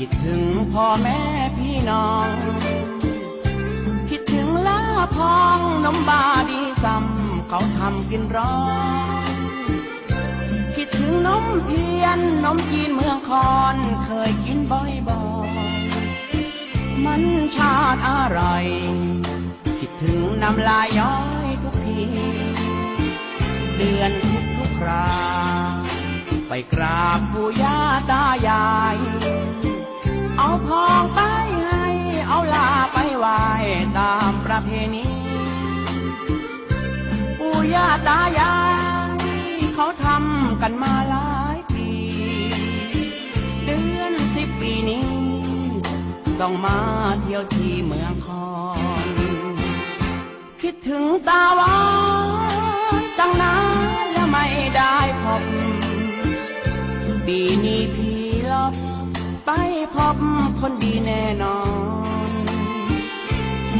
คิดถึงพ่อแม่พี่น้อง คิดถึงลาพองนมบาดีซ้ำเขาทำกินร้อนคิดถึงนมเทียนนมจีนเมืองคอนเคยกินบ่อยๆมันชาติอร่อย คิดถึงน้ำลายย้อยทุกที เดือนทุกทุกคราไปกราบปู่ย่าตายาย เอาพองไปให้ เอาลาไปไหว้ตามประเพณีปู่ย่าตายายเขาทำกันมาหลายปี เดือนสิบปีนี้ ต้องมาเที่ยวที่เมืองคอน คิดถึงตาวา ไปพบคนดีแน่นอน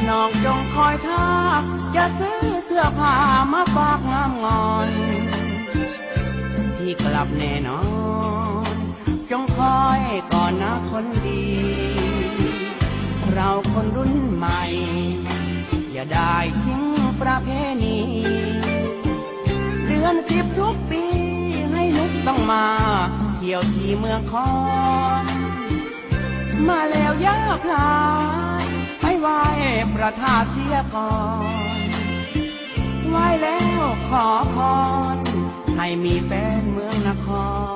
น้องจงคอยทักจะซื้อเสื้อผ้ามาฝากงามงอนพี่กลับแน่นอน จงคอยก่อนนะคนดี เราคนรุ่นใหม่ อย่าได้ทิ้งประเพณีเดือนสิบทุกปีให้นุกต้องมาเที่ยวที่เมืองคอน มาแล้วยาพลายไปไหวประทาเทียก่อนไหว้แล้วขอพรให้มีแฟนเมืองนคร